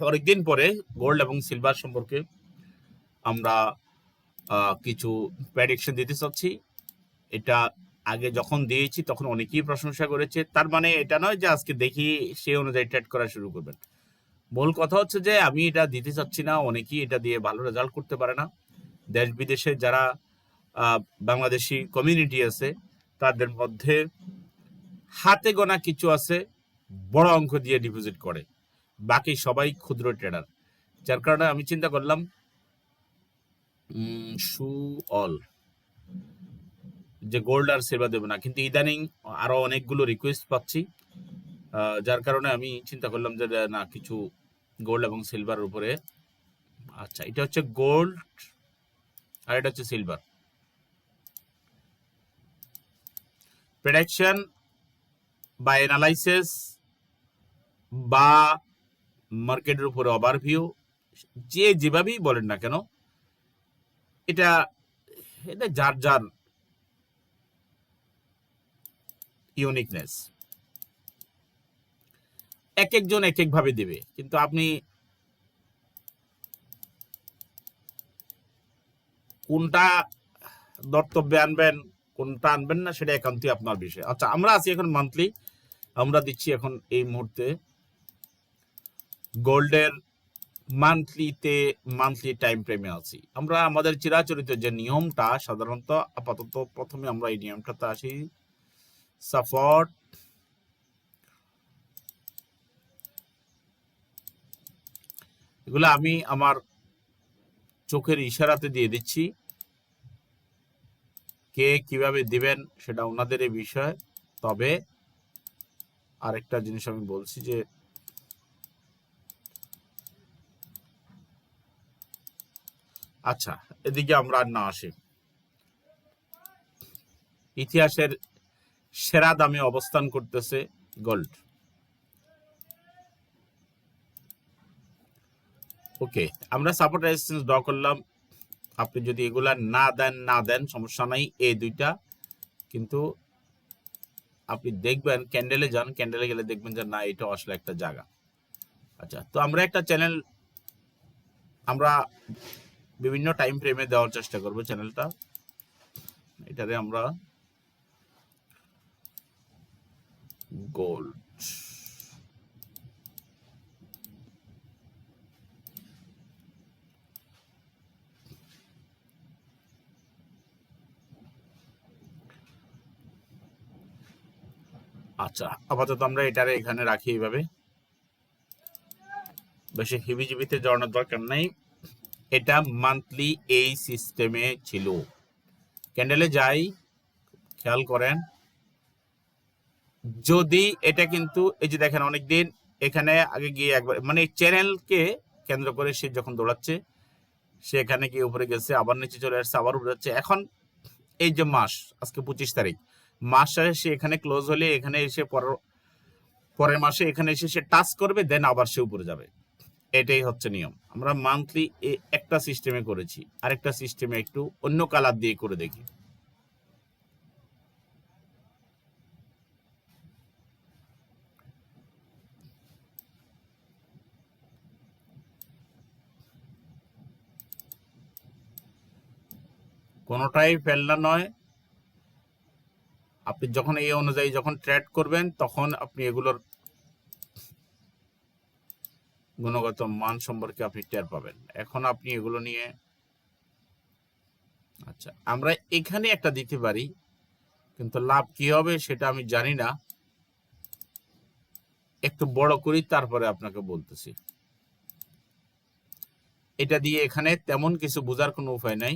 অনেকদিন পরে গোল্ড এবং সিলভার সম্পর্কে আমরা কিছু দিতে চাচ্ছি। এটা আগে যখন দিয়েছি তখন অনেকেই প্রশংসা করেছে। তার মানে এটা নয় যে আজকে দেখি সেই অনুযায়ী ট্রেড করা শুরু করবেন। মূল কথা হচ্ছে যে আমি এটা দিতে চাচ্ছি না, অনেকেই এটা দিয়ে ভালো রেজাল্ট করতে পারে না। দেশ বিদেশে যারা বাংলাদেশি কমিউনিটি আছে, তাদের মধ্যে হাতে গোনা কিছু আছে, বড় অঙ্ক দিয়ে ডিপোজিট করে। বাকি সবাই ক্ষুদ্র ট্রেডার যার কারণে আমি চিন্তা করলাম সু অল। যে গোল্ড আর সেবা দেবো না। কিন্তু ইদানিং আরও অনেকগুলো রিকোয়েস্ট পাচ্ছি। যার কারণে আমি চিন্তা করলাম যে, না, কিছু গোল্ড এবং সিলভার উপরে। আচ্ছা এটা হচ্ছে গোল্ড আর এটা হচ্ছে সিলভার প্রেডিকশন বা অ্যানালাইসিস বা মার্কেটের উপরে ওভারভিউ যে যেভাবেই বলেন না কেন, এটা এটা যার যার ইউনিকনেস এক একজন এক এক ভাবে দেবে। কিন্তু আপনি কোনটা দর্তব্যে আনবেন, কোনটা আনবেন না, সেটা একান্তই আপনার বিষয়। আচ্ছা আমরা আছি এখন মান্থলি আমরা দিচ্ছি এখন এই মুহূর্তে গোল্ডের মান্থলিতে মান্থলি টাইম ফ্রেমে আছি। আমরা আমাদের চিরাচরিত যে নিয়মটা, সাধারণত আপাতত প্রথমে আমরা এই নিয়মটাতে আসি। সাপোর্ট এগুলো আমি আমার চোখের ইশারাতে দিয়ে দিচ্ছি। কে কীভাবে দিবেন সেটা ওনাদের এই বিষয়। তবে আরেকটা জিনিস আমি বলছি যে আচ্ছা এদিকে আমরা আর না আসি। ইতিহাসের সেরা দামে অবস্থান করতেছে গোল্ড ওকে আমরা সাপোর্ট রেজিস্ট্যান্স ড্র করলাম। আপনি যদি এগুলা না দেন না দেন, সমস্যা নাই, এই দুইটা। কিন্তু আপনি দেখবেন ক্যান্ডেলে যান ক্যান্ডেলে গেলে দেখবেন যে না, এটা আসলে একটা জায়গা। আচ্ছা তো আমরা একটা চ্যানেল আমরা বিভিন্ন টাইম ফ্রেমে দেওয়ার চেষ্টা করব চ্যানেলটা এটারে আমরা গোল্ড আচ্ছা আপাতত আমরা এটারে এখানে রাখি এইভাবে। বেশি হিবিজিবিতে জড়ানোর দরকার নাই। এটা মান্থলি এই সিস্টেমে ছিল। ক্যান্ডেলে যাই, খেয়াল করেন। যদি এটা কিন্তু, এই যে দেখেন অনেকদিন এখানে আগে গিয়ে একবার মানে চ্যানেলকে কেন্দ্র করে সে যখন দৌড়াচ্ছে, সে এখানে গিয়ে উপরে গেছে, আবার নিচে চলে আসছে, আবার উপরে যাচ্ছে। এখন এই যে মাস, আজকে পঁচিশ তারিখ মাস সে এখানে ক্লোজ হলে এখানে এসে পরের পরের মাসে এখানে এসে সে টাচ করবে দেন আবার সে উপরে যাবে। এটাই হচ্ছে নিয়ম। আমরা মান্থলি একটা সিস্টেমে করেছি। আরেকটা সিস্টেমে একটু অন্য কালার দিয়ে করে দেখি। কোনোটাই ফেলনা নয়। আপনি যখন এই অনুযায়ী যখন ট্রেড করবেন, তখন আপনি এগুলোর গুণগত মান সম্পর্কে আপনি টের পাবেন। এখন আপনি এগুলো নিয়ে আচ্ছা আমরা এখানে একটা দিতে পারি, কিন্তু লাভ কি হবে সেটা আমি জানি না। একটু বড় করি, তারপরে আপনাকে বলতেছি। এটা দিয়ে এখানে তেমন কিছু বোঝার কোনো উপায় নাই।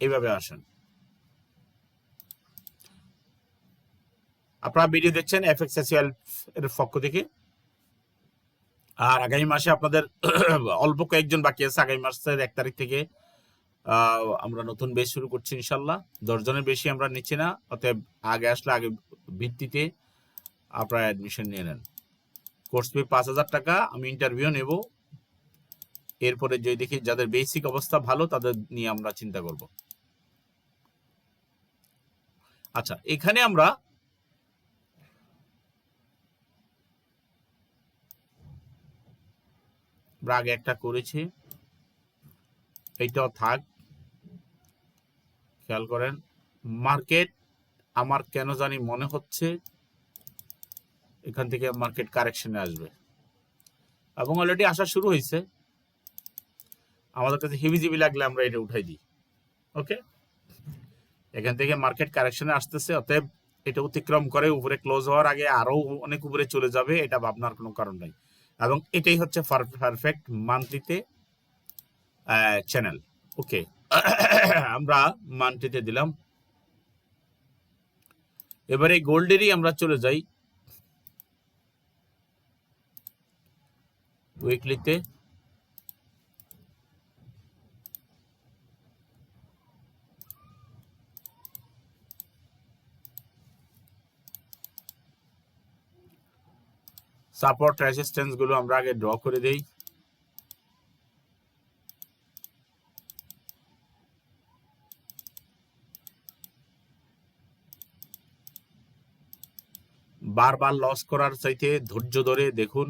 এইভাবে আসেন। আপনারা ভিডিও দেখছেন এফএক্সএসিএল এর পক্ষ থেকে। আর আগামী মাসে আপনাদের অল্প কয়েকজন বাকি আছে। আগামী মাসের এক তারিখ থেকে আমরা নতুন বেশ শুরু করছি ইনশাল্লাহ দশ জনের বেশি আমরা নিচ্ছি না, অতএব আগে আসলে আগে ভিত্তিতে আপনারা অ্যাডমিশন নিয়ে নেন। কোর্স ফি পাঁচ হাজার টাকা, আমি ইন্টারভিউ নেব। এরপরে যদি দেখি যাদের বেসিক অবস্থা ভালো, তাদের নিয়ে আমরা চিন্তা করব। আচ্ছা এখানে আমরা আগে একটা করেছি। এইটাও থাক। খেয়াল করেন, মার্কেট আমার কেন জানি মনে হচ্ছে, এখান থেকে মার্কেট কারেকশনে আসবে। এবং অলরেডি আসা শুরু হয়েছে। আমাদের কাছে হেভিজিবি লাগলে আমরা এটা উঠাই দিই। ওকে এখান থেকে মার্কেট কারেকশনে আসতেছে, অতএব এটা অতিক্রম করে উপরে ক্লোজ হওয়ার আগে আরও অনেক উপরে চলে যাবে, এটা ভাবনার কোনো কারণ নাই। এবং এটাই হচ্ছে পারফেক্ট মান্থলিতে চ্যানেল ওকে আমরা মান্থলিতে দিলাম। এবারে গোল্ডেরই আমরা চলে যাই। উইকলিতে সাপোর্ট রেসিস্ট্যান্সগুলো আমরা আগে ড্র করে দেই। বারবার লস করার চাইতে ধৈর্য ধরে দেখুন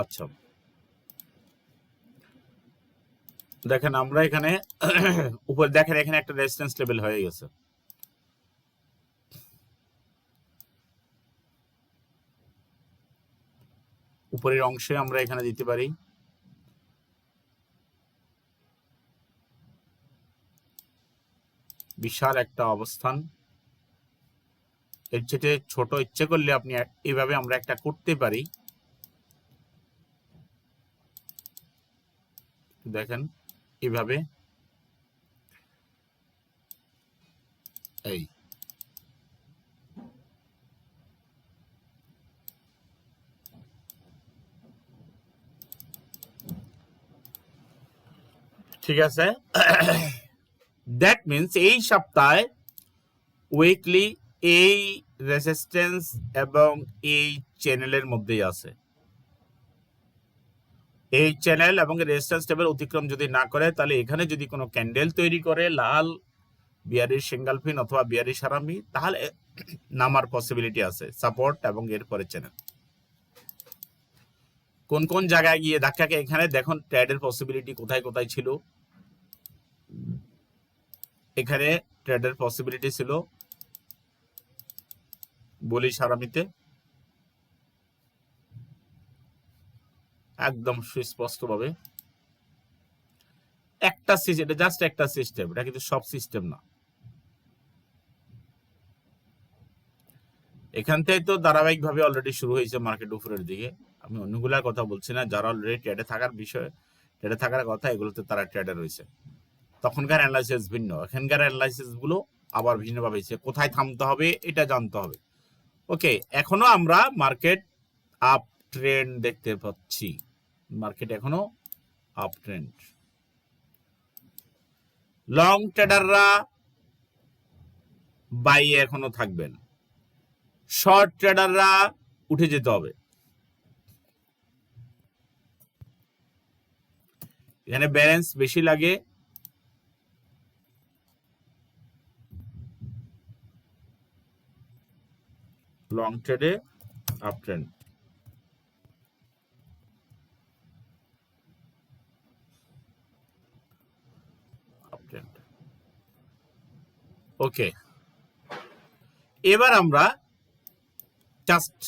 আচ্ছা দেখেন, আমরা এখানে উপরে দেখেন, এখানে একটা রেজিস্ট্যান্স লেভেল হয়ে গেছে। উপরের অংশে আমরা এখানে দিতে পারি। বিশাল একটা অবস্থান। এর চেয়ে ছোট ইচ্ছে করলে আপনি এইভাবে আমরা একটা করতে পারি। দেখেন এভাবে। এই। ঠিক আছে? দ্যাট মিনস এই সপ্তাহে উইকলি এই রেসিস্টেন্স এবং এই চ্যানেলের মধ্যেই আছে। এই চ্যানেল এবং রেজিস্ট্যান্স টেবিল অতিক্রম যদি না করে, তাহলে এখানে যদি কোনো ক্যান্ডেল তৈরি করে, লাল বিয়ারি সিঙ্গালফিন অথবা বিয়ারি সারামি তাহলে নামার পসিবিলিটি আছে সাপোর্ট এবং এরপরে চ্যানেল কোন কোন জায়গায় গিয়ে ধাক্কাকে এখানে দেখুন ট্রেডের পসিবিলিটি কোথায় কোথায় ছিল। এখানে ট্রেডের পসিবিলিটি ছিল। বলি সারামিতে একদম সুস্পষ্টভাবে। একটা সিস্টেম এটা জাস্ট একটা সিস্টেম এটা কিন্তু সব সিস্টেম না। এখান থেকে তো ধারাবাহিকভাবে অলরেডি শুরু হয়েছে মার্কেট উপরের দিকে। আমি অন্যগুলার কথা বলছি না, যারা অলরেডি ট্রেডে থাকার বিষয় ট্রেডে থাকার কথা, এগুলোতে তারা ট্রেডে রয়েছে। তখনকার অ্যানালাইসিস ভিন্ন। এখানকার অ্যানালাইসিসগুলো আবার ভিন্নভাবে হয়েছে। কোথায় থামতে হবে, এটা জানতে হবে। ওকে এখনও আমরা মার্কেট আপ ট্রেন্ড দেখতে পাচ্ছি। মার্কেট এখনও আপ ট্রেন্ড লং ট্রেডাররা বাইয়ে এখনও থাকবেন। শর্ট ট্রেডাররা উঠে যেতে হবে। এখানে ব্যালেন্স বেশি লাগে। লং ট্রেডে আপ ট্রেন্ড ওকে। এবার আমরা জাস্ট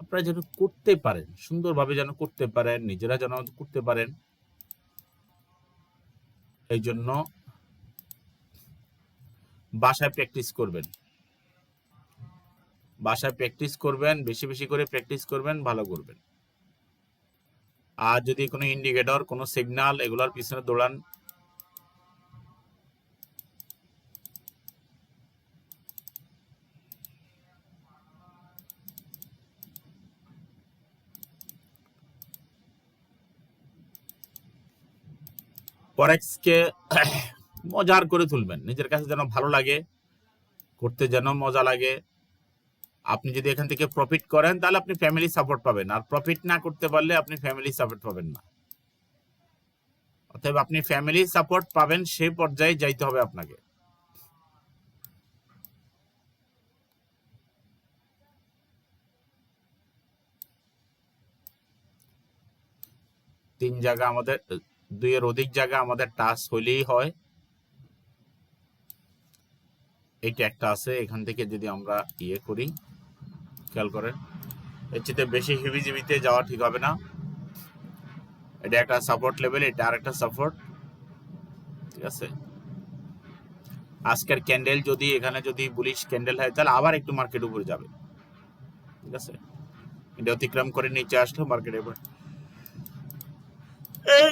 আপনারা যেন করতে পারেন, সুন্দরভাবে যেন করতে পারেন, নিজেরা যেন করতে পারেন। এই জন্য বাসায় প্র্যাকটিস করবেন। বাসায় প্র্যাকটিস করবেন, বেশি বেশি করে প্র্যাকটিস করবেন, ভালো করবেন। আর যদি কোনো ইন্ডিকেটর কোনো সিগন্যাল এগুলোর পিছনে দৌড়ান ফরেক্সকে মজার করে তুলবেন। নিজের কাছে যেন ভালো লাগে, করতে যেন মজা লাগে। আপনি যদি এখান থেকে প্রফিট করেন, তাহলে আপনি ফ্যামিলি সাপোর্ট পাবেন। আর প্রফিট না করতে পারলে আপনি ফ্যামিলি সাপোর্ট পাবেন না। অতএব আপনি ফ্যামিলি সাপোর্ট পাবেন সেই পর্যায়ে যাইতে হবে আপনাকে। তিন জায়গা আমাদের দুইয়ের অধিক জায়গা আমাদের টাচ হইলেই হয়। এইটা একটা আছে, এখান থেকে যদি আমরা ইয়ে করি, খেয়াল করেন। এর চেয়ে বেশি হিবিজিবিতে যাওয়া ঠিক হবে না। এটা একটা সাপোর্ট লেভেল এটা আর একটা সাপোর্ট ঠিক আছে? আজকের ক্যান্ডেল যদি, এখানে যদি বুলিশ ক্যান্ডেল হয়, তাহলে আবার একটু মার্কেট উপরে যাবে। ঠিক আছে? এটা অতিক্রম করে নিচে আসলো মার্কেট এবার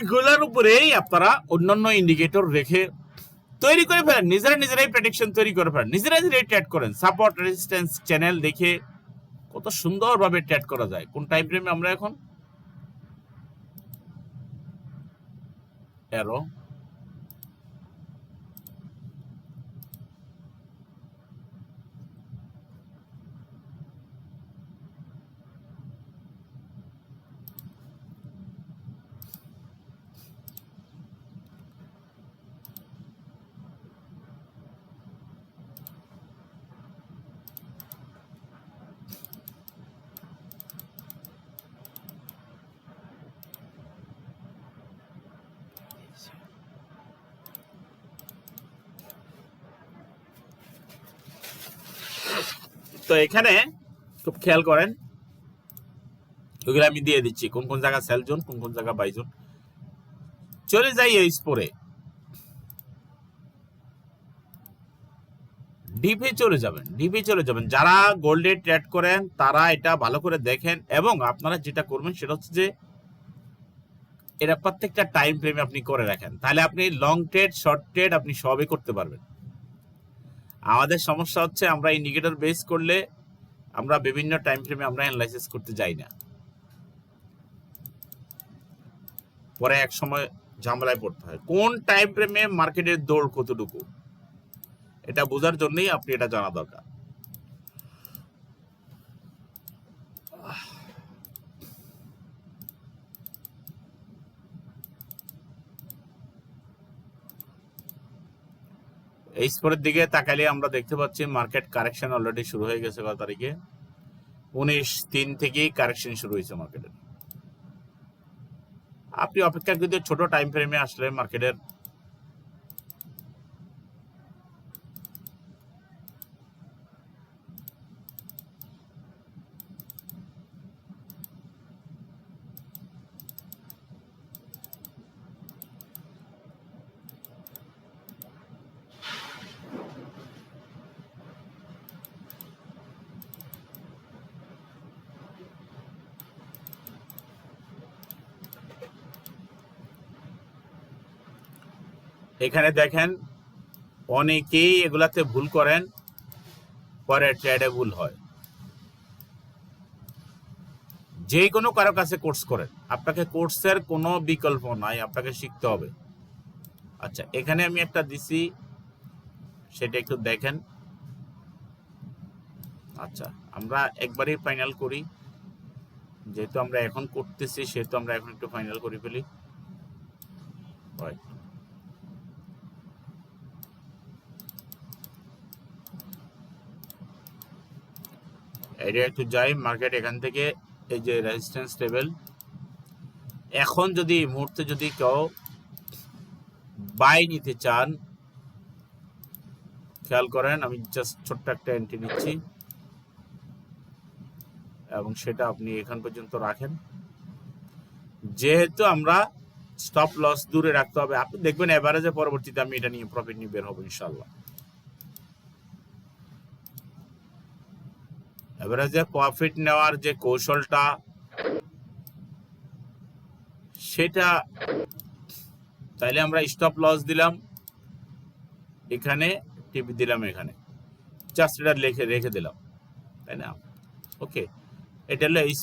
এইগুলোর উপরেই আপনারা অন্যান্য ইন্ডিকেটর রেখে তৈরি করে ফেলেন। নিজেরা নিজেরাই প্রেডিকশন তৈরি করে ফেলেন। নিজেরা নিজেরাই ট্রেড করেন। সাপোর্ট রেজিস্ট্যান্স চ্যানেল দেখে কত সুন্দরভাবে ট্রেড করা যায়। কোন টাইম ফ্রেমে আমরা এখন? এরো তো এখানে খুব খেয়াল করেন, ওগুলো আমি দিয়ে দিচ্ছি, কোন কোন জায়গা সেল জোন কোন কোন জায়গা বাই জোন চলে যাই এই স্পোরে ডিপে চলে যাবেন ডিপে চলে যাবেন। যারা গোল্ডে ট্রেড করেন, তারা এটা ভালো করে দেখেন এবং আপনারা যেটা করবেন সেটা হচ্ছে যে, এটা প্রত্যেকটা টাইম ফ্রেমে আপনি করে রাখেন। তাহলে আপনি লং ট্রেড শর্ট ট্রেড আপনি সবই করতে পারবেন। আমাদের সমস্যা হচ্ছে আমরা ইন্ডিকেটর বেস করলে আমরা বিভিন্ন টাইম ফ্রেমে আমরা অ্যানালাইসিস করতে যাই না। পরে এক সময় ঝামেলায় পড়তে হয়। কোন টাইম ফ্রেমে মার্কেটের দৌড় কতটুকু? এটা বোঝার জন্যই আপনি এটা জানা দরকার। এই স্পোরের দিকে তাকালে আমরা দেখতে পাচ্ছি মার্কেট কারেকশন অলরেডি শুরু হয়ে গেছে কত তারিখে। উনিশ তিন থেকেই কারেকশন শুরু হয়েছে মার্কেটের। আপনি অপেক্ষাকৃত ছোট টাইম ফ্রেমে আসলে মার্কেটের এখানে দেখেন অনেকেই এগুলাতে ভুল করেন, পরে ট্রেডে ভুল হয়। যে কোনো কারও কাছে কোর্স করেন। আপনাকে কোর্সের কোনো বিকল্প নাই, আপনাকে শিখতে হবে। আচ্ছা এখানে আমি একটা দিছি, সেটা একটু দেখেন। আচ্ছা আমরা একবারই ফাইনাল করি। যেহেতু আমরা এখন করতেছি, সেহেতু আমরা এখন একটু ফাইনাল করে ফেলি। Right. এটা একটু যাই মার্কেট এখান থেকে, এই যে রেজিস্ট্যান্স লেভেল এখন যদি মুহূর্তে যদি কেউ বাই নিতে চান, খেয়াল করেন, আমি জাস্ট ছোট্ট একটা এন্ট্রি নিচ্ছি। এবং সেটা আপনি এখান পর্যন্ত রাখেন। যেহেতু আমরা স্টপ লস দূরে রাখতে হবে, আপনি দেখবেন এভারেজে পরবর্তীতে আমি এটা নিয়ে প্রফিট নিয়ে বের হব ইনশাল্লাহ এভারেজে প্রফিট নেওয়ার যে কৌশলটা, সেটা তাইলে আমরা স্টপ লস দিলাম। এখানে টিপি দিলাম এখানে। জাস্ট এটা লিখে, রেখে দিলাম। তাই না? ওকে এটা হলো এই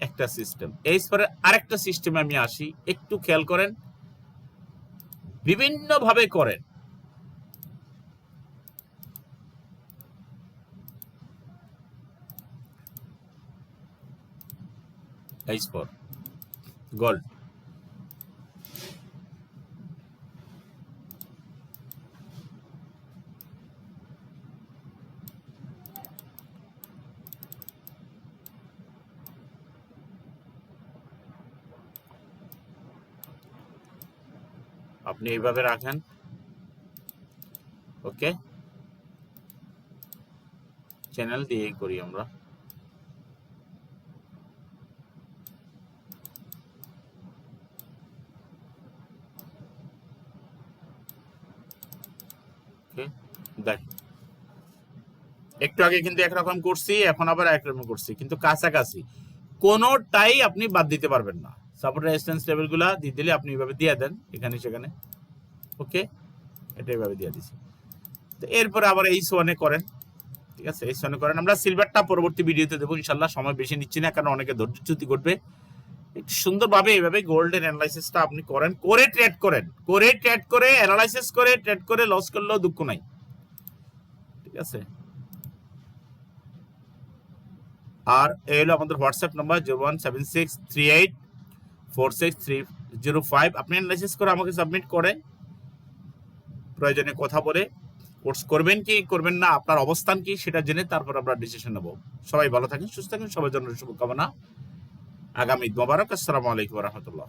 একটা সিস্টেম এই আরেকটা সিস্টেমে আমি আসি। একটু খেয়াল করেন। বিভিন্ন ভাবে করেন। এইচ ফোর গোল্ড আপনি এইভাবে রাখেন। ওকে চ্যানেল দিয়েই করি আমরা ওকে দেখ। একটু আগে কিন্তু একরকম করছি, এখন আবার একরকম করছি, কিন্তু কাছাকাছি। কোনোটাই আপনি বাদ দিতে পারবেন না। সাপোর্ট রেজিস্ট্যান্স লেভেলগুলা দিয়ে দিলে আপনি এইভাবে দিয়ে দেন, এখানে সেখানে। ওকে এটা এইভাবে দিয়ে দিছি। তো এরপরে আবার এই সোয়ানে করেন। ঠিক আছে? এই সোয়ানে করেন। আমরা সিলভারটা পরবর্তী ভিডিওতে দেবো ইনশাল্লাহ সময় বেশি নিচ্ছি না, কারণ অনেকে ধৈর্যচ্যুতি ঘটবে একটু সুন্দরভাবে এইভাবে গোল্ডের অ্যানালাইসিসটা আপনি করেন। করে ট্রেড করেন। করে ট্রেড করে অ্যানালাইসিস করে ট্রেড করে লস করলেও দুঃখ নাই। আছে? আর হলো আমাদের WhatsApp number zero one seven six three eight four six three zero five আপনি অ্যানালাইসিস করে আমাকে সাবমিট করেন প্রয়োজনে কথা বলে কোর্স করবেন কি, করবেন না, আপনার অবস্থান কি সেটা জেনে তারপর আমরা ডিসিশন নেব। সবাই ভালো থাকেন, সুস্থ থাকেন, সবার জন্য শুভকামনা। আগামী মোবারক। আসসালামু আলাইকুম রহমতুল্লাহ।